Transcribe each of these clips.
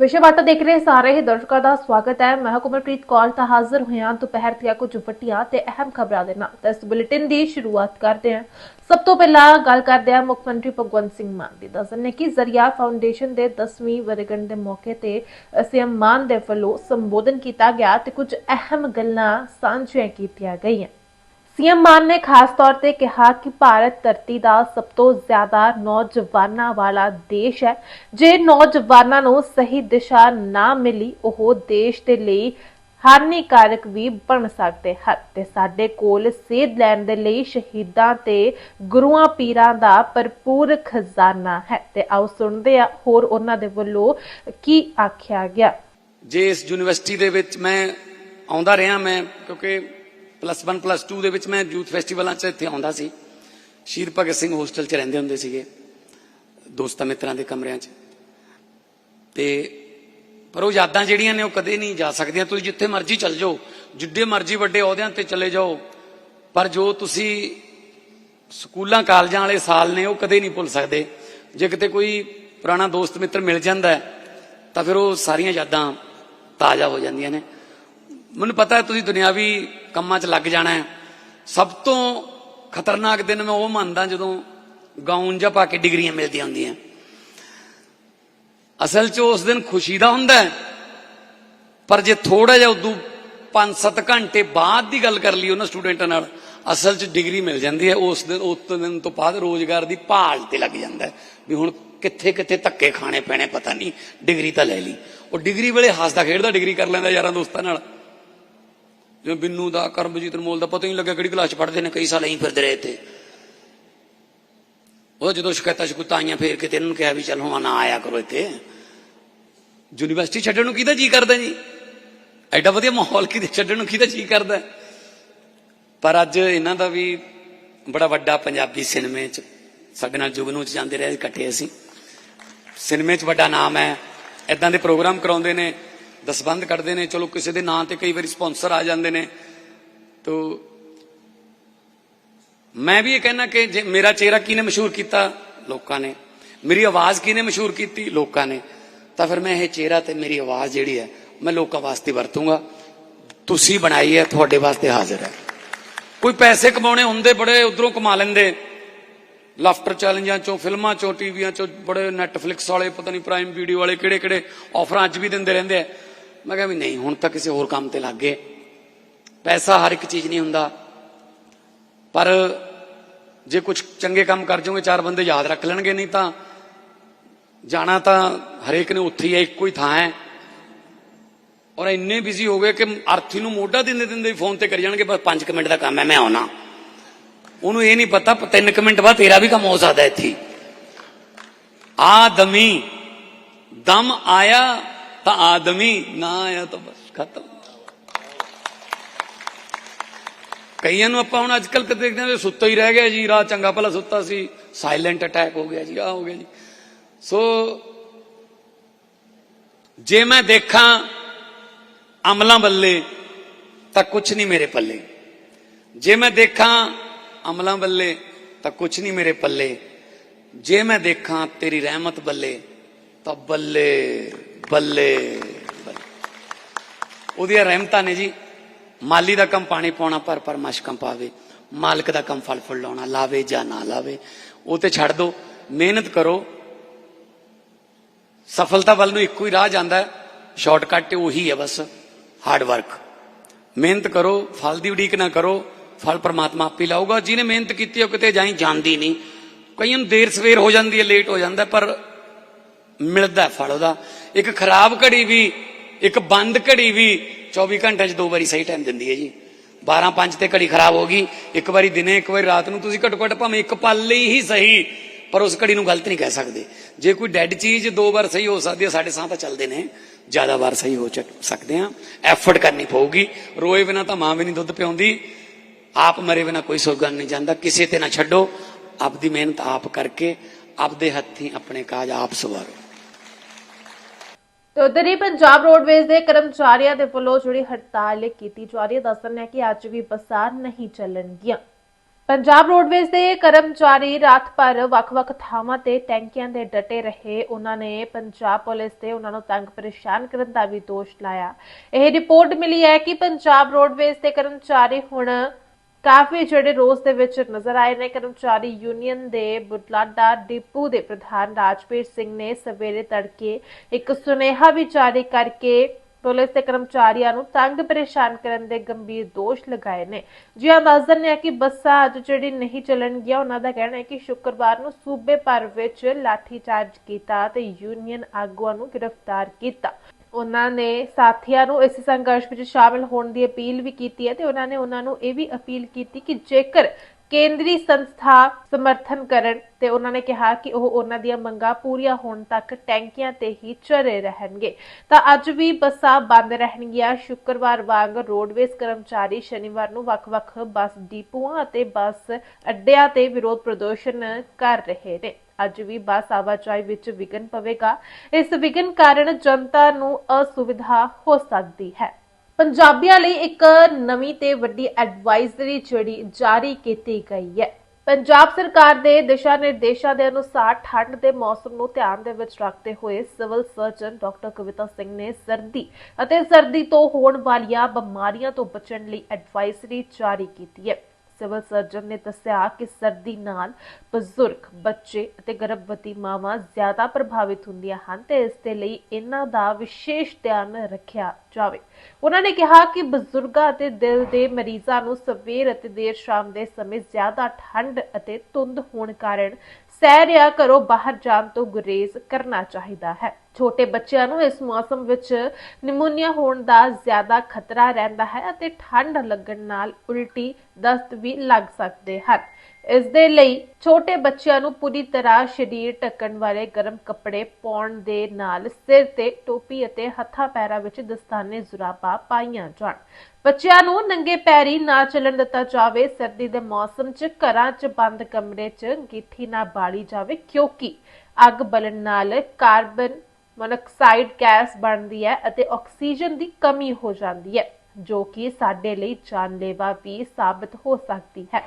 ਵਿਸ਼ਵਵਾਰਤਾ ਦੇਖ ਰਹੇ ਸਾਰੇ ਹੀ ਦਰਸ਼ਕਾਂ ਦਾ ਸਵਾਗਤ ਹੈ। ਮੈਂ ਹੁਕਮਰਪ੍ਰੀਤ ਕੌਰ, ਤਾਂ ਹਾਜ਼ਰ ਹੋਏ ਦੁਪਹਿਰ ਦੀਆਂ ਕੁਝ ਵੱਡੀਆਂ ਤੇ ਅਹਿਮ ਖਬਰਾਂ ਦੇ ਨਾਲ। ਇਸ ਬੁਲੇਟਿਨ ਦੀ ਸ਼ੁਰੂਆਤ ਕਰਦੇ ਹਾਂ। ਸਭ ਤੋਂ ਪਹਿਲਾਂ ਗੱਲ ਕਰਦੇ ਹਾਂ ਮੁੱਖ ਮੰਤਰੀ ਭਗਵੰਤ ਸਿੰਘ ਮਾਨ ਦੀ। ਦੱਸਣ ਕਿ ਜ਼ਰੀਆ ਫਾਊਂਡੇਸ਼ਨ ਦੇ 10ਵੀਂ ਵਰ੍ਹੇਗੰਢ ਦੇ ਮੌਕੇ ਤੇ ਸੀਐਮ ਮਾਨ ਦੇ ਵੱਲੋਂ ਸੰਬੋਧਨ ਕੀਤਾ ਗਿਆ ਤੇ ਕੁਝ ਅਹਿਮ ਗੱਲਾਂ ਸਾਂਝੀਆਂ ਕੀਤੀਆਂ ਗਈਆਂ। ਸੀਐਮ ਮਾਨ ਨੇ ਖਾਸ ਤੌਰ ਤੇ ਕਿਹਾ ਕਿ ਭਾਰਤ ਧਰਤੀ ਦਾ ਸਭ ਤੋਂ ਜ਼ਿਆਦਾ ਨੌਜਵਾਨਾਂ ਵਾਲਾ ਦੇਸ਼ ਹੈ। ਜੇ ਨੌਜਵਾਨਾਂ ਨੂੰ ਸਹੀ ਦਿਸ਼ਾ ਨਾ ਮਿਲੀ, ਉਹ ਦੇਸ਼ ਦੇ ਲਈ ਹਾਨੀਕਾਰਕ ਵੀ ਬਣ ਸਕਦੇ ਹਨ। ਤੇ ਸਾਡੇ ਕੋਲ ਸੇਧ ਲੈਣ ਦੇ ਲਈ ਸ਼ਹੀਦਾਂ ਤੇ ਗੁਰੂਆਂ ਪੀਰਾਂ ਦਾ ਭਰਪੂਰ ਖਜ਼ਾਨਾ ਹੈ। ਤੇ ਆਓ ਸੁਣਦੇ ਆ ਹੋਰ ਉਹਨਾਂ ਦੇ ਵੱਲੋਂ ਕੀ ਆਖਿਆ ਗਿਆ। ਜੇ ਇਸ ਯੂਨੀਵਰਸਿਟੀ ਦੇ ਵਿੱਚ ਮੈਂ ਆਉਂਦਾ ਰਿਹਾ, ਮੈਂ ਕਿਉਂਕਿ ਪਲੱਸ 1 ਪਲੱਸ 2 ਦੇ ਵਿੱਚ ਮੈਂ ਯੂਥ ਫੈਸਟੀਵਲਾਂ 'ਚ ਇੱਥੇ ਆਉਂਦਾ ਸੀ। ਸ਼ਹੀਦ ਭਗਤ ਸਿੰਘ ਹੋਸਟਲ 'ਚ ਰਹਿੰਦੇ ਹੁੰਦੇ ਸੀਗੇ, ਦੋਸਤਾਂ ਮਿੱਤਰਾਂ ਦੇ ਕਮਰਿਆਂ 'ਚ। ਤੇ ਪਰ ਉਹ ਯਾਦਾਂ ਜਿਹੜੀਆਂ ਨੇ ਉਹ ਕਦੇ ਨਹੀਂ ਜਾ ਸਕਦੀਆਂ। ਤੁਸੀਂ ਜਿੱਥੇ ਮਰਜ਼ੀ ਚੱਲ ਜਾਓ, ਜਿੱਡੇ ਮਰਜ਼ੀ ਵੱਡੇ ਅਹੁਦਿਆਂ ਤੇ ਚਲੇ ਜਾਓ, ਪਰ ਜੋ ਤੁਸੀਂ ਸਕੂਲਾਂ, ਕਾਲਜਾਂ ਵਾਲੇ ਸਾਲ ਨੇ, ਉਹ ਕਦੇ ਨਹੀਂ ਭੁੱਲ ਸਕਦੇ। ਜੇ ਕਿਤੇ ਕੋਈ ਪੁਰਾਣਾ ਦੋਸਤ, ਮਿੱਤਰ ਮਿਲ ਜਾਂਦਾ ਤਾਂ ਫਿਰ ਉਹ ਸਾਰੀਆਂ ਯਾਦਾਂ ਤਾਜ਼ਾ ਹੋ ਜਾਂਦੀਆਂ ਨੇ। ਮੈਨੂੰ ਪਤਾ ਹੈ ਤੁਸੀਂ ਦੁਨਿਆਵੀ ਕੰਮਾਂ 'ਚ ਲੱਗ ਜਾਣਾ ਹੈ। ਸਭ ਤੋਂ ਖਤਰਨਾਕ ਦਿਨ ਮੈਂ ਉਹ ਮੰਨਦਾ ਜਦੋਂ ਗਾਊਨ ਜਾਂ ਪਾ ਕੇ ਡਿਗਰੀਆਂ ਮਿਲਦੀਆਂ ਹੁੰਦੀਆਂ। ਅਸਲ 'ਚ ਉਸ ਦਿਨ ਖੁਸ਼ੀ ਦਾ ਹੁੰਦਾ ਪਰ ਜੇ ਥੋੜਾ ਜਿਹਾ ਉਦੋਂ 5-7 ਘੰਟੇ ਬਾਅਦ ਦੀ ਗੱਲ ਕਰ ਲਈ ਉਹਨਾਂ ਸਟੂਡੈਂਟਾਂ ਨਾਲ, ਅਸਲ 'ਚ ਡਿਗਰੀ ਮਿਲ ਜਾਂਦੀ ਹੈ। ਉਸ ਦਿਨ ਉਸ ਦਿਨ ਤੋਂ ਬਾਅਦ ਰੋਜ਼ਗਾਰ ਦੀ ਭਾਲ ਤੇ ਲੱਗ ਜਾਂਦਾ ਵੀ ਹੁਣ ਕਿੱਥੇ ਕਿੱਥੇ ਧੱਕੇ ਖਾਣੇ ਪੈਣੇ, ਪਤਾ ਨਹੀਂ, ਡਿਗਰੀ ਤਾਂ ਲੈ ਲਈ। ਉਹ ਡਿਗਰੀ ਵੇਲੇ ਹੱਸਦਾ ਖੇਡਦਾ, ਡਿਗਰੀ ਕਰ ਲੈਂਦਾ ਯਾਰਾਂ ਦੋਸਤਾਂ ਨਾਲ। ਜਿਵੇਂ ਬਿੰਨੂ ਦਾ ਕਰਮਜੀਤ ਅਨਮੋਲ ਦਾ ਪਤਾ ਹੀ ਨਹੀਂ ਲੱਗਿਆ ਕਿਹੜੀ ਕਲਾਸ ਚ ਪੜ੍ਹਦੇ ਨੇ, ਕਈ ਸਾਲ ਐਂ ਫਿਰਦੇ ਰਹੇ ਇੱਥੇ। ਉਹ ਜਦੋਂ ਸ਼ਿਕਾਇਤਾਂ ਸ਼ਿਕੂਤਾਂ ਆਈਆਂ, ਫੇਰ ਕਿਤੇ ਇਹਨਾਂ ਨੂੰ ਕਿਹਾ ਵੀ ਚੱਲ ਹੁਣ ਨਾ ਆਇਆ ਕਰੋ ਇੱਥੇ। ਯੂਨੀਵਰਸਿਟੀ ਛੱਡਣ ਨੂੰ ਕਿਹਦਾ ਜੀ ਕਰਦਾ ਜੀ? ਐਡਾ ਵਧੀਆ ਮਾਹੌਲ ਕਿਤੇ ਛੱਡਣ ਨੂੰ ਕਿਹਦਾ ਜੀ ਕਰਦਾ? ਪਰ ਅੱਜ ਇਹਨਾਂ ਦਾ ਵੀ ਬੜਾ ਵੱਡਾ ਪੰਜਾਬੀ ਸਿਨੇਮੇ ਚ, ਸਾਡੇ ਨਾਲ ਜੁਗਨੂ ਚ ਜਾਂਦੇ ਰਹੇ, ਇਕੱਠੇ ਅਸੀਂ। ਸਿਨੇਮੇ ਚ ਵੱਡਾ ਨਾਮ ਹੈ। ਇਦਾਂ ਦੇ ਪ੍ਰੋਗਰਾਮ ਕਰਾਉਂਦੇ ਨੇ। ਦਸਬੰਦ ਕੱਢਦੇ ਨੇ, ਚਲੋ ਕਿਸੇ ਦੇ ਨਾਂ ਤੇ ਕਈ ਵਾਰੀ ਸਪਾਂਸਰ ਆ ਜਾਂਦੇ ਨੇ। ਤੋ ਮੈਂ ਵੀ ਇਹ ਕਹਿਣਾ ਕਿ ਜੇ ਮੇਰਾ ਚਿਹਰਾ ਕਿਹਨੇ ਮਸ਼ਹੂਰ ਕੀਤਾ? ਲੋਕਾਂ ਨੇ। ਮੇਰੀ ਆਵਾਜ਼ ਕਿਹਨੇ ਮਸ਼ਹੂਰ ਕੀਤੀ? ਲੋਕਾਂ ਨੇ। ਤਾਂ ਫਿਰ ਮੈਂ ਇਹ ਚਿਹਰਾ ਤੇ ਮੇਰੀ ਆਵਾਜ਼ ਜਿਹੜੀ ਹੈ, ਮੈਂ ਲੋਕਾਂ ਵਾਸਤੇ ਵਰਤੂੰਗਾ। ਤੁਸੀਂ ਬਣਾਈ ਹੈ, ਤੁਹਾਡੇ ਵਾਸਤੇ ਹਾਜ਼ਰ ਹੈ। ਕੋਈ ਪੈਸੇ ਕਮਾਉਣੇ ਹੁੰਦੇ, ਬੜੇ ਉਧਰੋਂ ਕਮਾ ਲੈਂਦੇ। ਲਾਫਟਰ ਚੈਲੰਜਾਂ ਚੋਂ, ਫਿਲਮਾਂ ਚੋਂ, ਟੀਵੀਆਂ ਚੋਂ, ਬੜੇ ਨੈਟਫਲਿਕਸ ਵਾਲੇ, ਪਤਾ ਨਹੀਂ ਪ੍ਰਾਈਮ ਵੀਡੀਓ ਵਾਲੇ ਕਿਹੜੇ ਕਿਹੜੇ ਆਫਰਾਂ ਅੱਜ ਵੀ ਦਿੰਦੇ ਰਹਿੰਦੇ ਆ। ਮੈਂ ਕਿਹਾ ਵੀ ਨਹੀਂ, ਹੁਣ ਤਾਂ ਕਿਸੇ ਹੋਰ ਕੰਮ ਤੇ ਲੱਗ ਗਏ। ਪੈਸਾ ਹਰ ਇੱਕ ਚੀਜ਼ ਨਹੀਂ ਹੁੰਦਾ। ਪਰ ਜੇ ਕੁਝ ਚੰਗੇ ਕੰਮ ਕਰ ਜਾਓਗੇ, ਚਾਰ ਬੰਦੇ ਯਾਦ ਰੱਖ ਲੈਣਗੇ, ਨਹੀਂ ਤਾਂ ਜਾਣਾ ਤਾਂ ਹਰੇਕ ਨੇ ਉੱਥੇ ਹੀ ਹੈ, ਇੱਕੋ ਹੀ ਥਾਂ ਹੈ। ਔਰ ਇੰਨੇ ਬਿਜ਼ੀ ਹੋ ਗਏ ਕਿ ਅਰਥੀ ਨੂੰ ਮੋਢਾ ਦਿੰਦੇ ਦਿੰਦੇ ਫੋਨ ਤੇ ਕਰੀ ਜਾਣਗੇ, ਬਸ 5 ਮਿੰਟ ਦਾ ਕੰਮ ਹੈ, ਮੈਂ ਆਉਣਾ। ਉਹਨੂੰ ਇਹ ਨਹੀਂ ਪਤਾ 3 ਮਿੰਟ ਬਾਅਦ ਤੇਰਾ ਵੀ ਕੰਮ ਹੋ ਸਕਦਾ ਇੱਥੇ। ਆਦਮੀ ਦਮ ਆਇਆ ਤਾਂ ਆਦਮੀ ਨਾ ਆਇਆ ਤਾਂ ਬਸ ਖਤਮ ਕਈਆਂ ਨੂੰ ਆਪਾਂ ਹੁਣ ਅੱਜਕੱਲ ਕਦੇ ਦੇਖਦੇ ਹਾਂ ਸੁੱਤਾ ਹੀ ਰਹਿ ਗਿਆ ਜੀ ਰਾਤ ਚੰਗਾ ਭਲਾ ਸੁੱਤਾ ਸੀ ਸਾਇਲੈਂਟ ਅਟੈਕ ਹੋ ਗਿਆ ਜੀ ਆ ਹੋ ਗਿਆ ਜੀ ਸੋ ਜੇ ਮੈਂ ਦੇਖਾਂ ਅਮਲਾਂ ਬੱਲੇ ਤਾਂ ਕੁਝ ਨਹੀਂ ਮੇਰੇ ਪੱਲੇ ਜੇ ਮੈਂ ਦੇਖਾਂ ਅਮਲਾਂ ਬੱਲੇ ਤਾਂ ਕੁਝ ਨਹੀਂ ਮੇਰੇ ਪੱਲੇ ਜੇ ਮੈਂ ਦੇਖਾਂ ਤੇਰੀ ਰਹਿਮਤ ਬੱਲੇ ਤਾਂ ਬੱਲੇ ਬੱਲੇ। ਉਹਦੀਆਂ ਰਹਿਮਤਾਂ ਨੇ ਜੀ। ਮਾਲੀ ਦਾ ਕੰਮ ਪਾਣੀ ਪਾਉਣਾ, ਪਰ ਪਰ ਮਸ਼ਕਾਂ ਪਾਵੇ। ਮਾਲਕ ਦਾ ਕੰਮ ਫਲ ਫੁੱਲ ਲਾਉਣਾ, ਲਾਵੇ ਜਾਂ ਨਾ ਲਾਵੇ। ਉਹ ਤੇ ਛੱਡ ਦੋ। ਮਿਹਨਤ ਕਰੋ। ਸਫਲਤਾ ਵੱਲ ਨੂੰ ਇੱਕੋ ਹੀ ਰਾਹ ਜਾਂਦਾ ਹੈ। ਸ਼ਾਰਟਕਟ ਉਹੀ ਹੈ ਬਸ। ਹਾਰਡ ਵਰਕ ਮਿਹਨਤ ਕਰੋ, ਫਲ ਦੀ ਉਡੀਕ ਨਾ ਕਰੋ। ਫਲ ਪਰਮਾਤਮਾ ਆਪੇ ਲਾਊਗਾ। ਜਿਹਨੇ ਮਿਹਨਤ ਕੀਤੀ, ਉਹ ਕਿਤੇ ਜਾਈ ਜਾਂਦੀ ਨਹੀਂ। ਕਈਆਂ ਨੂੰ ਦੇਰ ਸਵੇਰ ਹੋ ਜਾਂਦੀ ਹੈ, ਲੇਟ ਹੋ ਜਾਂਦਾ ਪਰ ਮਿਲਦਾ ਫਲ ਉਹਦਾ। ਇੱਕ ਖਰਾਬ ਘੜੀ ਵੀ, ਇੱਕ ਬੰਦ ਘੜੀ ਵੀ 24 ਘੰਟੇ 'ਚ ਦੋ ਵਾਰੀ ਸਹੀ ਟਾਈਮ ਦਿੰਦੀ ਹੈ ਜੀ। 12 5 ਤੇ ਘੜੀ ਖਰਾਬ ਹੋ ਗਈ, ਇੱਕ ਵਾਰੀ ਦਿਨੇ, ਇੱਕ ਵਾਰੀ ਰਾਤ ਨੂੰ, ਤੁਸੀਂ ਘੱਟੋ ਘੱਟ ਭਾਵੇਂ ਇੱਕ ਪਲ ਲਈ ਹੀ ਸਹੀ, ਪਰ ਉਸ ਘੜੀ ਨੂੰ ਗਲਤ ਨਹੀਂ ਕਹਿ ਸਕਦੇ। ਜੇ ਕੋਈ ਡੈੱਡ ਚੀਜ਼ ਦੋ ਵਾਰ ਸਹੀ ਹੋ ਸਕਦੀ ਹੈ, ਸਾਡੇ ਸਾਹ ਤਾਂ ਚੱਲਦੇ ਨੇ। ਜ਼ਿਆਦਾ ਵਾਰ ਸਹੀ ਹੋ ਚੱਕ- ਸਕਦੇ ਆ ਐਫਰਟ ਕਰਨੀ ਪਊਗੀ। ਰੋਏ ਬਿਨਾ ਤਾਂ ਮਾਂ ਵੀ ਨਹੀਂ ਦੁੱਧ ਪਿਆਉਂਦੀ। ਆਪ ਮਰੇ ਬਿਨਾ ਕੋਈ ਸੁਰਗਨ ਨਹੀਂ ਜਾਂਦਾ। ਕਿਸੇ ਤੇ ਨਾ ਛੱਡੋ। ਆਪਦੀ ਮਿਹਨਤ ਆਪ ਕਰਕੇ, ਆਪਦੇ ਹੱਥੀਂ ਆਪਣੇ ਕਾਜ ਆਪ ਸਵਾਰੋ। ਤੇ ਉਧਰ ਹੀ ਪੰਜਾਬ ਰੋਡਵੇਜ਼ ਦੇ ਕਰਮਚਾਰੀਆਂ ਦੇ ਵੱਲੋਂ ਜਿਹੜੀ ਹੜਤਾਲ ਕੀਤੀ ਜਾ ਰਹੀ ਹੈ, ਦੱਸਣ ਹੈ ਕਿ ਅੱਜ ਵੀ ਬੱਸਾਂ ਨਹੀਂ ਚੱਲਣਗੀਆਂ। ਪੰਜਾਬ ਰੋਡਵੇਜ਼ ਦੇ ਕਰਮਚਾਰੀ ਰਾਤ ਭਰ ਵੱਖ-ਵੱਖ ਥਾਵਾਂ ਤੇ ਟੈਂਕੀਆਂ ਦੇ ਡਟੇ ਰਹੇ। ਉਹਨਾਂ ਨੇ ਪੰਜਾਬ ਪੁਲਿਸ ਤੇ ਉਹਨਾਂ ਨੂੰ ਤੰਗ ਪਰੇਸ਼ਾਨ ਕਰਨ ਦਾ ਵੀ ਦੋਸ਼ ਲਾਇਆ। ਇਹ ਰਿਪੋਰਟ ਮਿਲੀ ਹੈ ਕਿ ਪੰਜਾਬ ਰੋਡਵੇਜ਼ ਦੇ ਕਰਮਚਾਰੀ ਹੁਣ ਕਾਫੀ ਜਿਹੜੇ ਰੋਸ ਦੇ ਵਿੱਚ ਨਜ਼ਰ ਆਏ ਨੇ, ਕਰਮਚਾਰੀ ਯੂਨੀਅਨ ਦੇ ਬੁਟਲਾਡਾ ਡਿਪੂ ਦੇ ਪ੍ਰਧਾਨ ਰਾਜਪੀਰ ਸਿੰਘ ਨੇ ਸਵੇਰੇ ਤੜਕੇ ਇੱਕ ਸੁਨੇਹਾ ਵੀ ਜਾਰੀ ਕਰਕੇ ਪੁਲਿਸ ਦੇ ਕਰਮਚਾਰੀਆਂ ਨੂੰ ਤੰਗ ਪਰੇਸ਼ਾਨ ਕਰਨ ਦੇ ਗੰਭੀਰ ਦੋਸ਼ ਲਗਾਏ ਨੇ। ਜੀ ਅੰਦਾਜ਼ਨ ਹੈ ਕਿ ਬੱਸਾਂ ਅੱਜ ਜਿਹੜੀ ਨਹੀਂ ਚੱਲਣਗੀਆਂ, ਉਹਨਾਂ ਦਾ ਕਹਿਣਾ ਹੈ ਕਿ ਸ਼ੁੱਕਰਵਾਰ ਨੂੰ ਸੂਬੇ ਭਰ ਵਿੱਚ ਲਾਠੀਚਾਰਜ ਕੀਤਾ ਤੇ ਯੂਨੀਅਨ ਆਗੂਆਂ ਨੂੰ ਗ੍ਰਿਫਤਾਰ ਕੀਤਾ। ਉਹਨਾਂ ਨੇ ਸਾਥੀਆਂ ਨੂੰ ਇਸ ਸੰਘਰਸ਼ ਵਿੱਚ ਸ਼ਾਮਲ ਹੋਣ ਦੀ ਅਪੀਲ ਵੀ ਕੀਤੀ ਹੈ ਤੇ ਉਹਨਾਂ ਨੇ ਉਹਨਾਂ ਨੂੰ ਇਹ ਵੀ ਅਪੀਲ ਕੀਤੀ ਕਿ ਜੇਕਰ ਕੇਂਦਰੀ ਸੰਸਥਾ ਸਮਰਥਨ ਕਰਨ ਤੇ ਉਹਨਾਂ ਨੇ ਕਿਹਾ ਕਿ ਉਹ ਉਹਨਾਂ ਦੀਆਂ ਮੰਗਾਂ ਪੂਰੀਆਂ ਹੋਣ ਤੱਕ ਟੈਂਕੀਆਂ ਤੇ ਹੀ ਚਰੇ ਰਹਿਣਗੇ, ਤਾਂ ਅੱਜ ਵੀ ਬੱਸਾਂ ਬੰਦ ਰਹਿਣਗੀਆਂ। ਸ਼ੁੱਕਰਵਾਰ ਵਾਂਗ ਰੋਡਵੇਜ਼ ਕਰਮਚਾਰੀ ਸ਼ਨੀਵਾਰ ਨੂੰ ਵੱਖ-ਵੱਖ ਬੱਸ ਡਿਪੂਆਂ ਅਤੇ ਬੱਸ ਅੱਡਿਆਂ ਤੇ ਵਿਰੋਧ ਪ੍ਰਦਰਸ਼ਨ ਕਰ ਰਹੇ ਨੇ। ਅੱਜ ਵੀ ਬੱਸ ਆਵਾਜਾਈ ਵਿੱਚ ਵਿਘਨ ਪਵੇਗਾ। ਇਸ ਵਿਘਨ ਕਾਰਨ ਜਨਤਾ ਨੂੰ ਅਸੁਵਿਧਾ ਹੋ ਸਕਦੀ ਹੈ। ਪੰਜਾਬੀਆਂ ਲਈ ਇੱਕ ਨਵੀਂ ਤੇ ਵੱਡੀ ਐਡਵਾਈਜ਼ਰੀ ਜਿਹੜੀ ਜਾਰੀ ਕੀਤੀ ਗਈ ਹੈ। ਪੰਜਾਬ ਸਰਕਾਰ ਦੇ ਦਿਸ਼ਾ ਨਿਰਦੇਸ਼ਾਂ ਦੇ ਅਨੁਸਾਰ ਠੰਡ ਦੇ ਮੌਸਮ ਨੂੰ ਧਿਆਨ ਦੇ ਵਿੱਚ ਰੱਖਦੇ ਹੋਏ civil surgeon doctor Kavita Singh ਨੇ ਸਰਦੀ ਅਤੇ ਸਰਦੀ ਤੋਂ ਹੋਣ ਵਾਲੀਆਂ ਬਿਮਾਰੀਆਂ ਤੋਂ ਬਚਣ ਲਈ ਐਡਵਾਈਜ਼ਰੀ ਜਾਰੀ ਕੀਤੀ ਹੈ। ਸਿਵਲ ਸਰਜਨ ਨੇ ਦੱਸਿਆ ਕਿ ਸਰਦੀ ਨਾਲ ਬਜ਼ੁਰਗ, ਬੱਚੇ ਅਤੇ ਗਰਭਵਤੀ ਮਾਵਾਂ ਜ਼ਿਆਦਾ ਪ੍ਰਭਾਵਿਤ ਹੁੰਦੀਆਂ ਹਨ ਤੇ ਇਸ ਦੇ ਲਈ ਇਹਨਾਂ ਦਾ ਵਿਸ਼ੇਸ਼ ਧਿਆਨ ਰੱਖਿਆ ਜਾਵੇ। ਉਹਨਾਂ ਨੇ ਕਿਹਾ ਕਿ ਬਜ਼ੁਰਗਾਂ ਅਤੇ ਦਿਲ ਦੇ ਮਰੀਜ਼ਾਂ ਨੂੰ ਸਵੇਰ ਅਤੇ ਦੇਰ ਸ਼ਾਮ ਦੇ ਸਮੇਂ ਜ਼ਿਆਦਾ ਠੰਡ ਅਤੇ ਧੁੰਦ ਹੋਣ ਕਾਰਨ ਸੈਰ ਜਾਂ ਘਰੋਂ ਬਾਹਰ ਜਾਣ ਤੋਂ ਗੁਰੇਜ਼ ਕਰਨਾ ਚਾਹੀਦਾ ਹੈ। ਛੋਟੇ ਬੱਚਿਆਂ ਨੂੰ ਇਸ ਮੌਸਮ ਵਿੱਚ ਨਿਮੋਨੀਆ ਹੋਣ ਦਾ ਜ਼ਿਆਦਾ ਖਤਰਾ ਰਹਿੰਦਾ ਹੈ ਅਤੇ ਠੰਡ ਲੱਗਣ ਨਾਲ ਉਲਟੀ ਦਸਤ ਵੀ ਲੱਗ ਸਕਦੇ ਹਨ। ਇਸ ਦੇ ਲਈ ਛੋਟੇ ਬੱਚਿਆਂ ਨੂੰ ਪੂਰੀ ਤਰ੍ਹਾਂ ਸਰੀਰ ਢੱਕਣ ਵਾਲੇ ਗਰਮ ਕੱਪੜੇ ਪਾਉਣ ਦੇ ਨਾਲ ਸਿਰ ਤੇ ਟੋਪੀ ਅਤੇ ਹੱਥਾਂ ਪੈਰਾਂ ਵਿੱਚ ਦਸਤਾਨੇ ਜ਼ੁਰਾਬਾਂ ਪਾਈਆਂ ਜਾਣ। ਬੱਚਿਆਂ ਨੂੰ ਨੰਗੇ ਪੈਰੀ ਨਾ ਚੱਲਣ ਦਿੱਤਾ ਜਾਵੇ। ਸਰਦੀ ਦੇ ਮੌਸਮ 'ਚ ਘਰਾਂ 'ਚ ਬੰਦ ਕਮਰੇ 'ਚ ਗਿੱਠੀ ਨਾ ਬਾਲੀ ਜਾਵੇ ਕਿਉਂਕਿ ਅੱਗ ਬਲਣ ਨਾਲ ਕਾਰਬਨ ਮੋਨੋਕਸਾਈਡ ਗੈਸ ਬਣਦੀ ਹੈ ਅਤੇ ਆਕਸੀਜਨ ਦੀ ਕਮੀ ਹੋ ਜਾਂਦੀ ਹੈ, ਜੋ ਕਿ ਸਾਡੇ ਲਈ ਜਾਨਲੇਵਾ ਵੀ ਸਾਬਤ ਹੋ ਸਕਦੀ ਹੈ।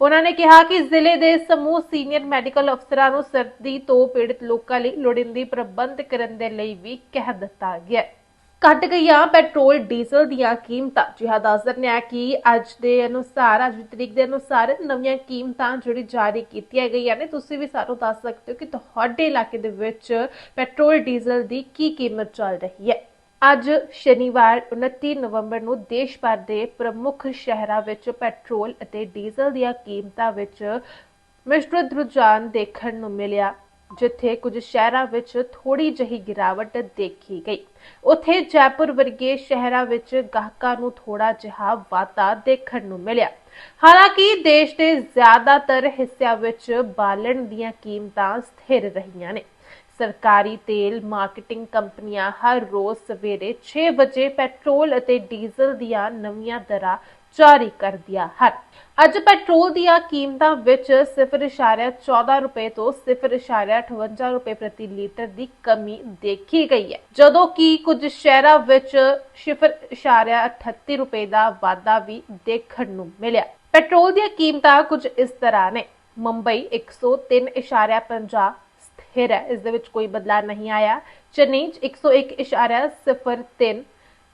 ਉਹਨਾਂ ਨੇ ਕਿਹਾ ਕਿ ਜ਼ਿਲ੍ਹੇ ਦੇ ਸਮੂਹ ਸੀਨੀਅਰ ਮੈਡੀਕਲ ਅਫਸਰਾਂ ਨੂੰ ਸਰਦੀ ਤੋਂ ਪੀੜਤ ਲੋਕਾਂ ਲਈ ਲੋੜੀਂਦੀ ਪ੍ਰਬੰਧ ਕਰਨ ਦੇ ਲਈ ਵੀ ਕਹਿ ਦਿੱਤਾ ਗਿਆ ਹੈ। ਘਟ ਗਈਆਂ ਪੈਟਰੋਲ, ਡੀਜ਼ਲ ਦੀਆਂ ਕੀਮਤਾਂ। ਜਿਹਾ ਦੱਸ ਦਿੰਦੇ ਆ ਕਿ ਅੱਜ ਦੇ ਅਨੁਸਾਰ, ਅੱਜ ਦੀ ਤਰੀਕ ਦੇ ਅਨੁਸਾਰ ਨਵੀਆਂ ਕੀਮਤਾਂ ਜਿਹੜੀ ਜਾਰੀ ਕੀਤੀਆਂ ਗਈਆਂ ਨੇ। ਤੁਸੀਂ ਵੀ ਸਾਨੂੰ ਦੱਸ ਸਕਦੇ ਹੋ ਕਿ ਤੁਹਾਡੇ ਇਲਾਕੇ ਦੇ ਵਿੱਚ ਪੈਟਰੋਲ, ਡੀਜ਼ਲ ਦੀ ਕੀ ਕੀਮਤ ਚੱਲ ਰਹੀ ਹੈ। ਅੱਜ ਸ਼ਨੀਵਾਰ 29 ਨਵੰਬਰ ਨੂੰ ਦੇਸ਼ ਭਰ ਦੇ ਪ੍ਰਮੁੱਖ ਸ਼ਹਿਰਾਂ ਵਿੱਚ ਪੈਟਰੋਲ ਅਤੇ ਡੀਜ਼ਲ ਦੀਆਂ ਕੀਮਤਾਂ ਵਿੱਚ ਮਿਸ਼ਰਤ ਰੁਝਾਨ ਦੇਖਣ ਨੂੰ ਮਿਲਿਆ, ਜਿੱਥੇ ਕੁਝ ਸ਼ਹਿਰਾਂ ਵਿੱਚ ਥੋੜੀ ਜਿਹੀ ਗਿਰਾਵਟ ਦੇਖੀ ਗਈ। ਉੱਥੇ ਜੈਪੁਰ ਵਰਗੇ ਸ਼ਹਿਰਾਂ ਵਿੱਚ ਗਾਹਕਾਂ ਨੂੰ ਥੋੜਾ ਜਿਹਾ ਵਾਧਾ ਦੇਖਣ ਨੂੰ ਮਿਲਿਆ। ਹਾਲਾਂਕਿ ਦੇਸ਼ ਦੇ ਜ਼ਿਆਦਾਤਰ ਹਿੱਸਿਆਂ ਵਿੱਚ ਬਾਲਣ ਦੀਆਂ ਕੀਮਤਾਂ ਸਥਿਰ ਰਹੀਆਂ ਨੇ। ਸਰਕਾਰੀ ਤੇਲ ਮਾਰਕੀਟਿੰਗ ਕੰਪਨੀਆਂ ਹਰ ਰੋਜ਼ ਸਵੇਰੇ 6 ਵਜੇ ਪੈਟਰੋਲ ਅਤੇ ਡੀਜ਼ਲ ਦੀਆਂ ਨਵੀਆਂ ਦਰਾਂ ਜਾਰੀ ਕਰਦੀਆਂ ਹਨ। ਅੱਜ ਪੈਟਰੋਲ ਦੀਆਂ ਕੀਮਤਾਂ ਵਿੱਚ 0.14 ਰੁਪਏ ਤੋਂ 0.58 ਰੁਪਏ ਪ੍ਰਤੀ ਲੀਟਰ ਦੀ ਕਮੀ ਦੇਖੀ ਗਈ ਹੈ। ਜਦੋਂ ਕਿ ਕੁਝ ਸ਼ਹਿਰਾਂ ਵਿੱਚ 0.38 ਰੁਪਏ ਦਾ ਵਾਧਾ ਵੀ ਦੇਖਣ ਨੂੰ ਮਿਲਿਆ। ਪੈਟਰੋਲ ਦੀਆਂ ਕੀਮਤਾਂ ਕੁਝ ਇਸ ਤਰ੍ਹਾਂ ਨੇ। ਮੁੰਬਈ 103.50 ਸਥਿਰ ਹੈ ਇਸ ਦੇ ਵਿੱਚ ਕੋਈ ਬਦਲਾਅ ਨਹੀਂ ਆਇਆ ਚੇਨਈ 'ਚ 101.03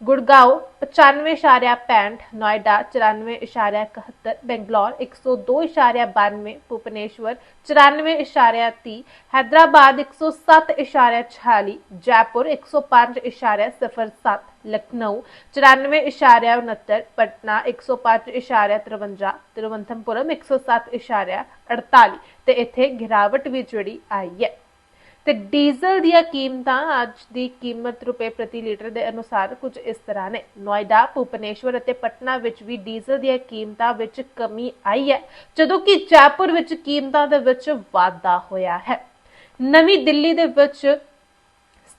ਗੁੜਗਾਉਂ 95.65 ਨੋਇਡਾ 94.71 ਬੰਗਲੌਰ 102.92 ਭੁਵਨੇਸ਼ਵਰ 94.30 ਹੈਦਰਾਬਾਦ 107.46 ਜੈਪੁਰ 105.07 ਲਖਨਊ 94.69 ਪਟਨਾ 105.53 ਤਿਰਵੰਤਮਪੁਰਮ 107.48 ਤੇ ਇੱਥੇ ਗਿਰਾਵਟ ਵੀ ਜਿਹੜੀ ਆਈ ਹੈ ਤੇ ਡੀਜ਼ਲ ਦੀਆਂ ਕੀਮਤਾਂ ਅੱਜ ਦੀ ਕੀਮਤ ਰੁਪਏ ਪ੍ਰਤੀ ਲੀਟਰ ਦੇ ਅਨੁਸਾਰ ਕੁਝ ਇਸ ਤਰ੍ਹਾਂ ਨੇ। ਨੋਇਡਾ ਭੁਪਨੇਸ਼ਵਰ ਅਤੇ ਪਟਨਾ ਵਿੱਚ ਵੀ ਡੀਜ਼ਲ ਦੀਆਂ ਕੀਮਤਾਂ ਵਿੱਚ ਕਮੀ ਆਈ ਹੈ, ਜਦੋਂ ਕਿ ਜੈਪੁਰ ਵਿੱਚ ਕੀਮਤਾਂ ਦੇ ਵਿੱਚ ਵਾਧਾ ਹੋਇਆ ਹੈ। ਨਵੀਂ ਦਿੱਲੀ ਦੇ ਵਿੱਚ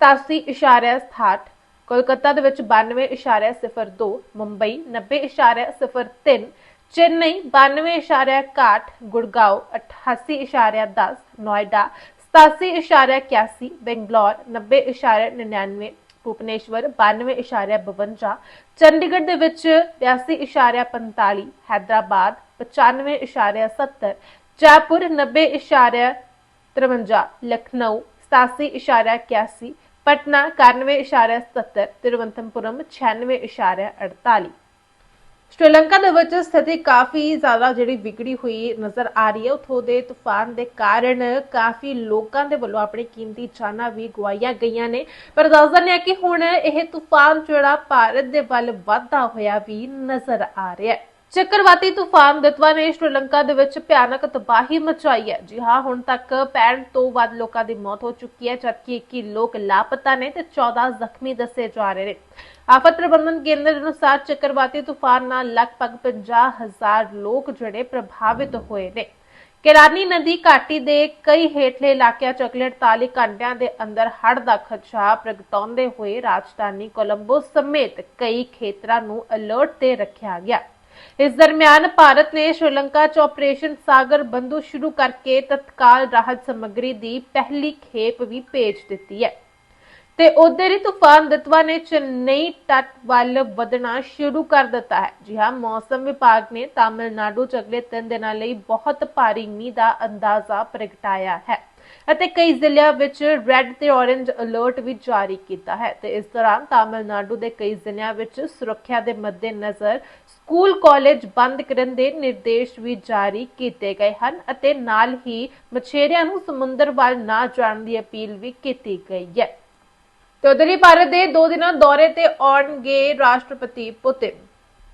87.68 ਕੋਲਕਾਤਾ ਦੇ ਵਿੱਚ 92.02 ਮੁੰਬਈ 90.03 ਚੇਨਈ 92.61 ਗੁੜਗਾਉਂ 88.10 ਨੋਇਡਾ 87.81 ਬੰਗਲੌਰ 90.99 ਭੁਵਨੇਸ਼ਵਰ 92.52 ਚੰਡੀਗੜ੍ਹ ਦੇ ਵਿੱਚ 82.45 ਹੈਦਰਾਬਾਦ 95.70 ਜੈਪੁਰ 90.53 ਲਖਨਊ 87.81 ਪਟਨਾ 91.77 ਤਿਰਵੰਤਮਪੁਰਮ 96.48 ਸ਼੍ਰੀਲੰਕਾ ਦੇ ਵਿੱਚ ਸਥਿਤੀ ਕਾਫੀ ਜ਼ਿਆਦਾ ਜਿਹੜੀ ਵਿਗੜੀ ਹੋਈ ਨਜ਼ਰ ਆ ਰਹੀ ਹੈ। ਉਥੋਂ ਦੇ ਤੂਫਾਨ ਦੇ ਕਾਰਨ ਕਾਫੀ ਲੋਕਾਂ ਦੇ ਵੱਲੋਂ ਆਪਣੀ ਕੀਮਤੀ ਜਾਨਾਂ ਵੀ ਗਵਾਈਆਂ ਗਈਆਂ ਨੇ। ਪਰ ਦੱਸ ਦਿੰਦੇ ਹੈ ਕਿ ਹੁਣ ਇਹ ਤੂਫਾਨ ਜਿਹੜਾ ਭਾਰਤ ਦੇ ਵੱਲ ਵਧਦਾ ਹੋਇਆ ਵੀ ਨਜ਼ਰ ਆ ਰਿਹਾ ਹੈ। ਚੱਕਰਵਾਤੀ ਤੂਫਾਨ ਦਿਤਵਾ ਨੇ ਸ਼੍ਰੀਲੰਕਾ ਦੇ ਵਿੱਚ ਭਿਆਨਕ ਤਬਾਹੀ ਮਚਾਈ ਹੈ। ਜੀ ਹਾਂ, ਹੁਣ ਤੱਕ 65 ਤੋਂ ਵੱਧ ਲੋਕਾਂ ਦੀ ਮੌਤ ਹੋ ਚੁੱਕੀ ਹੈ, ਜਦਕਿ 21 ਲੋਕ ਲਾਪਤਾ ਨੇ ਤੇ 14 ਜ਼ਖਮੀ ਦੱਸੇ ਜਾ ਰਹੇ ਨੇ। ਆਫਤ ਪ੍ਰਬੰਧਨ ਕੇਂਦਰ ਅਨੁਸਾਰ ਚੱਕਰਵਾਤੀ ਤੂਫਾਨ ਨਾਲ ਲਗਭਗ 50000 ਲੋਕ ਜਿਹੜੇ ਪ੍ਰਭਾਵਿਤ ਹੋਏ ਨੇ। ਕੇਰਾਨੀ ਨਦੀ ਘਾਟੀ ਦੇ ਕਈ ਹੇਠਲੇ ਇਲਾਕਿਆਂ ਚ ਅਗਲੇ 48 ਘੰਟਿਆਂ ਦੇ ਅੰਦਰ ਹੜ੍ਹ ਦਾ ਖਦਸ਼ਾ ਪ੍ਰਗਟਾਉਂਦੇ ਹੋਏ ਰਾਜਧਾਨੀ ਕੋਲੰਬੋ ਸਮੇਤ ਕਈ ਖੇਤਰਾਂ ਨੂੰ ਅਲਰਟ ਤੇ ਰੱਖਿਆ ਗਿਆ। ਇਸ ਦਰਮਿਆਨ ਭਾਰਤ ਨੇ ਸ਼੍ਰੀਲੰਕਾ 'ਚ ਆਪਰੇਸ਼ਨ ਸਾਗਰ ਬੰਦੂ ਸ਼ੁਰੂ ਕਰਕੇ ਤਤਕਾਲ ਰਾਹਤ ਸਮੱਗਰੀ ਦੀ ਪਹਿਲੀ ਖੇਪ ਵੀ ਭੇਜ ਦਿੱਤੀ ਹੈ। ਤੇ ਉਧਰ ਹੀ ਤੂਫਾਨ ਦਤਵਾ ਨੇ ਚੇਨਈ ਤੱਟ ਵੱਲ ਵਧਣਾ ਸ਼ੁਰੂ ਕਰ ਦਿੱਤਾ ਹੈ। ਜੀ ਹਾਂ, ਮੌਸਮ ਵਿਭਾਗ ਨੇ ਤਾਮਿਲਨਾਡੂ 'ਚ ਅਗਲੇ 3 ਦਿਨਾਂ ਲਈ ਬਹੁਤ ਭਾਰੀ ਮੀਂਹ ਦਾ ਅੰਦਾਜ਼ਾ ਪ੍ਰਗਟਾਇਆ ਹੈ। ਅਤੇ ਕਈ ਜ਼ਿਲ੍ਹਿਆਂ ਵਿੱਚ ਰੈੱਡ ਤੇ ਔਰੇਂਜ ਅਲਰਟ ਵੀ ਜਾਰੀ ਕੀਤਾ ਹੈ ਤੇ ਇਸ ਦੌਰਾਨ ਤਾਮਿਲਨਾਡੂ ਦੇ ਕਈ ਜ਼ਿਲ੍ਹਿਆਂ ਵਿੱਚ ਸੁਰੱਖਿਆ ਦੇ ਮੱਦੇਨਜ਼ਰ ਸਕੂਲ, ਕਾਲਜ ਬੰਦ ਕਰਨ ਦੇ ਨਿਰਦੇਸ਼ ਵੀ ਜਾਰੀ ਕੀਤੇ ਗਏ ਹਨ ਅਤੇ ਨਾਲ ਹੀ ਮਛੇਰਿਆਂ ਨੂੰ ਸਮੁੰਦਰ ਵੱਲ ਨਾ ਜਾਣ ਦੀ ਅਪੀਲ ਵੀ ਕੀਤੀ ਗਈ ਹੈ। ਤੇ ਉਧਰ ਹੀ ਭਾਰਤ ਦੇ ਦੋ ਦਿਨਾਂ ਦੌਰੇ ਤੇ ਆਉਣਗੇ ਰਾਸ਼ਟਰਪਤੀ ਪੁਤਿਨ।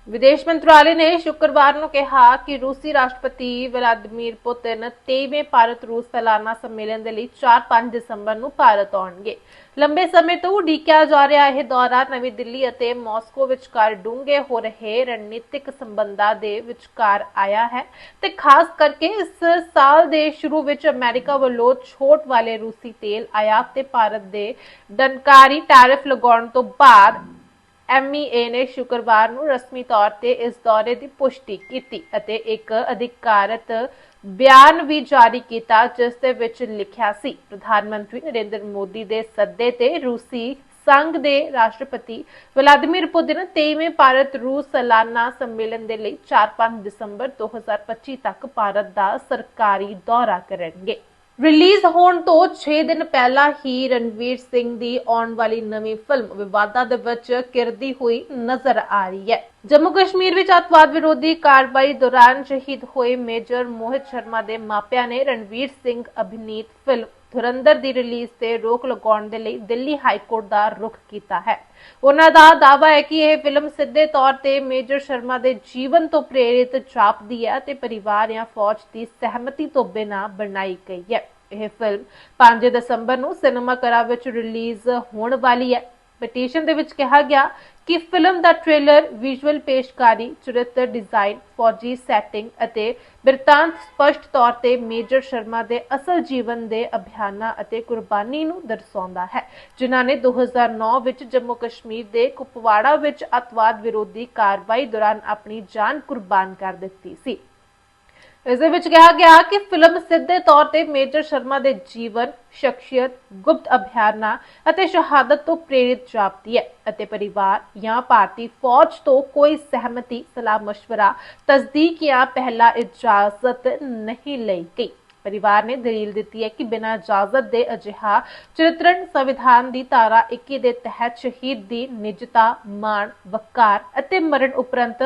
ਵਿਦੇਸ਼ ਮੰਤਰਾਲੇ ਨੇ ਸ਼ੁੱਕਰਵਾਰ ਨੂੰ ਕਿਹਾ ਕਿ ਰੂਸੀ ਰਾਸ਼ਟਰਪਤੀ ਵਲਾਦੀਮੀਰ ਪੁਤਿਨ 23ਵੇਂ ਭਾਰਤ ਰੂਸ ਸਾਲਾਨਾ ਸੰਮੇਲਨ ਦੇ ਲਈ 4-5 ਦਸੰਬਰ ਨੂੰ ਭਾਰਤ ਆਉਣਗੇ। ਲੰਬੇ ਸਮੇਂ ਤੋਂ ਉਡੀਕਿਆ ਜਾ ਰਿਹਾ ਇਹ ਦੌਰਾ ਨਵੀਂ ਦਿੱਲੀ ਅਤੇ ਮਾਸਕੋ ਵਿਚਕਾਰ ਡੂੰਘੇ ਹੋ ਰਹੇ ਰਣਨੀਤਿਕ ਸੰਬੰਧਾਂ ਦੇ ਵਿਚਕਾਰ ਆਇਆ ਹੈ ਤੇ ਖਾਸ ਕਰਕੇ ਇਸ ਸਾਲ ਦੇ ਸ਼ੁਰੂ ਵਿੱਚ ਅਮਰੀਕਾ ਵੱਲੋਂ ਛੋਟ ਵਾਲੇ ਰੂਸੀ ਤੇਲ ਆਯਾਤ ਤੇ ਭਾਰਤ ਦੇ ਡਨਕਾਰੀ ਟੈਰਿਫ ਲਗਾਉਣ ਤੋਂ ਬਾਅਦ ਐਮਈਏ ਨੇ ਸ਼ੁੱਕਰਵਾਰ ਨੂੰ ਰਸਮੀ ਤੌਰ ਤੇ ਇਸ ਦੌਰੇ ਦੀ ਪੁਸ਼ਟੀ ਕੀਤੀ ਅਤੇ ਇੱਕ ਅਧਿਕਾਰਤ ਬਿਆਨ ਵੀ ਜਾਰੀ ਕੀਤਾ, ਜਿਸ ਦੇ ਵਿੱਚ ਲਿਖਿਆ ਸੀ, ਪ੍ਰਧਾਨ ਮੰਤਰੀ ਨਰਿੰਦਰ ਮੋਦੀ ਦੇ ਸੱਦੇ ਤੇ ਰੂਸੀ ਸੰਘ ਦੇ ਰਾਸ਼ਟਰਪਤੀ ਵਲਾਦੀਮੀਰ ਪੁਤਿਨ 23ਵੇਂ ਭਾਰਤ ਰੂਸ ਸਾਲਾਨਾ ਸੰਮੇਲਨ ਦੇ ਲਈ 4-5 ਦਸੰਬਰ 2025 ਤੱਕ ਭਾਰਤ ਦਾ ਸਰਕਾਰੀ ਦੌਰਾ ਕਰਨਗੇ। ਰਿਲੀਜ਼ ਹੋਣ ਤੋਂ 6 ਦਿਨ ਪਹਿਲਾਂ ਹੀ ਰਣਵੀਰ ਸਿੰਘ ਦੀ ਆਉਣ ਵਾਲੀ ਨਵੀਂ ਫਿਲਮ ਵਿਵਾਦਾਂ ਦੇ ਵਿੱਚ ਕਿਰਦੀ ਹੋਈ ਨਜ਼ਰ ਆ ਰਹੀ ਹੈ। ਜੰਮੂ ਕਸ਼ਮੀਰ ਵਿੱਚ ਅੱਤਵਾਦ ਵਿਰੋਧੀ ਕਾਰਵਾਈ ਦੌਰਾਨ ਸ਼ਹੀਦ ਹੋਏ ਮੇਜਰ ਮੋਹਿਤ ਸ਼ਰਮਾ ਦੇ ਮਾਪਿਆਂ ਨੇ ਰਣਵੀਰ ਸਿੰਘ ਅਭਿਨੀਤ ਫਿਲਮ ਧੁਰੰਦਰ ਦੀ ਰਿਲੀਜ਼ ਤੇ ਰੋਕ ਲਗਾਉਣ ਦੇ ਲਈ ਦਿੱਲੀ ਹਾਈ ਕੋਰਟ ਦਾ ਰੁਖ ਕੀਤਾ ਹੈ। ਉਹਨਾਂ ਦਾ ਦਾਅਵਾ ਹੈ ਕਿ ਇਹ ਫਿਲਮ ਸਿੱਧੇ ਤੌਰ ਤੇ ਮੇਜਰ ਸ਼ਰਮਾ ਦੇ ਜੀਵਨ ਤੋਂ ਪ੍ਰੇਰਿਤ ਜਾਪਦੀ ਹੈ ਤੇ ਪਰਿਵਾਰ ਜਾਂ ਫੌਜ ਦੀ ਸਹਿਮਤੀ ਤੋਂ ਬਿਨਾਂ ਬਣਾਈ ਗਈ ਹੈ। ਇਹ ਫਿਲਮ 5 ਦਸੰਬਰ ਨੂੰ ਸਿਨੇਮਾ ਘਰਾਂ ਵਿੱਚ ਰਿਲੀਜ਼ ਹੋਣ ਵਾਲੀ ਹੈ। ਪਟੀਸ਼ਨ ਦੇ ਵਿੱਚ ਕਿਹਾ ਗਿਆ ਕਿ ਫਿਲਮ ਦਾ ਟ੍ਰੇਲਰ ਵਿਜ਼ੂਅਲ ਪੇਸ਼ਕਾਰੀ, ਚਰਿੱਤਰ ਡਿਜ਼ਾਈਨ ਫੌਜੀ ਸੈਟਿੰਗ ਅਤੇ ਬਿਰਤਾਂਤ ਸਪਸ਼ਟ ਤੌਰ ਤੇ ਮੇਜਰ ਸ਼ਰਮਾ ਦੇ ਅਸਲ ਜੀਵਨ ਦੇ ਅਭਿਆਨਾਂ ਅਤੇ ਕੁਰਬਾਨੀ ਨੂੰ ਦਰਸਾਉਂਦਾ ਹੈ, ਜਿਨ੍ਹਾਂ ਨੇ 2009 ਵਿੱਚ ਜੰਮੂ ਕਸ਼ਮੀਰ ਦੇ ਕੁਪਵਾੜਾ ਵਿੱਚ ਅਤਵਾਦ ਵਿਰੋਧੀ ਕਾਰਵਾਈ ਦੌਰਾਨ ਆਪਣੀ ਜਾਨ ਕੁਰਬਾਨ ਕਰ ਦਿੱਤੀ ਸੀ। ਇਸ ਦੇ ਵਿੱਚ ਕਿਹਾ ਗਿਆ ਕਿ ਫਿਲਮ ਸਿੱਧੇ ਤੌਰ ਤੇ ਮੇਜਰ ਸ਼ਰਮਾ ਦੇ ਜੀਵਨ, ਸ਼ਖਸੀਅਤ, ਗੁਪਤ ਅਭਿਆਨਾ ਅਤੇ ਸ਼ਹਾਦਤ ਤੋਂ ਪ੍ਰੇਰਿਤ ਜਾਪਦੀ ਹੈ ਅਤੇ ਪਰਿਵਾਰ ਜਾਂ ਭਾਰਤੀ ਫੌਜ ਤੋਂ ਕੋਈ ਸਹਿਮਤੀ, ਸਲਾਹ-ਮਸ਼ਵਰਾ, ਤਸਦੀਕ ਜਾਂ ਪਹਿਲਾ ਇਜਾਜ਼ਤ ਨਹੀਂ ਲਈ ਗਈ। ਪਰਿਵਾਰ ਨੇ ਦਲੀਲ ਦਿੱਤੀ ਹੈ ਕਿ ਬਿਨਾਂ ਇਜਾਜ਼ਤ ਦੇ ਅਜਿਹਾ ਚਿਤਰਣ ਸੰਵਿਧਾਨ ਦੀ ਧਾਰਾ 21 ਦੇ ਤਹਿਤ ਸ਼ਹੀਦ ਦੀ ਨਿਜਤਾ, ਮਾਣ, ਵਕਾਰ ਅਤੇ ਮਰਨ ਉਪਰੰਤ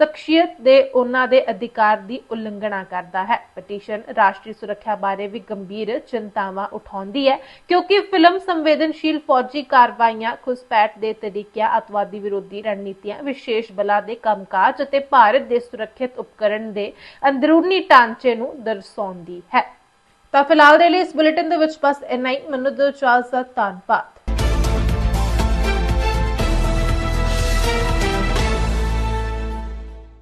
ਸ਼ਖਸੀਅਤ ਦੇ ਉਹਨਾਂ ਦੇ ਅਧਿਕਾਰ ਦੀ ਉਲੰਘਣਾ ਕਰਦਾ ਹੈ। ਪਟੀਸ਼ਨ ਰਾਸ਼ਟਰੀ ਸੁਰੱਖਿਆ ਬਾਰੇ ਵੀ ਗੰਭੀਰ ਚਿੰਤਾਵਾਂ ਉਠਾਉਂਦੀ ਹੈ ਕਿਉਂਕਿ ਫਿਲਮ ਸੰਵੇਦਨਸ਼ੀਲ ਫੌਜੀ ਕਾਰਵਾਈਆਂ, ਘੁਸਪੈਠ ਦੇ ਤਰੀਕਿਆਂ, ਅਤਵਾਦੀ ਵਿਰੋਧੀ ਰਣਨੀਤੀਆਂ, ਵਿਸ਼ੇਸ਼ ਬਲਾਂ ਦੇ ਕੰਮਕਾਜ ਅਤੇ ਭਾਰਤ ਦੇ ਸੁਰੱਖਿਅਤ ਉਪਕਰਣ ਦੇ ਅੰਦਰੂਨੀ ਢਾਂਚੇ ਨੂੰ ਦਰਸਾਉਂਦੀ ਹੈ। ਤਾਂ ਫਿਲਹਾਲ ਦੇ ਲਈ ਇਸ ਬੁਲੇਟਿਨ ਦੇ ਵਿੱਚ ਬਸ ਇੰਨਾ ਹੀ। ਮੈਨੂੰ ਦਿਓ ਇਜਾਜ਼ਤ ਧੰਨਵਾਦ।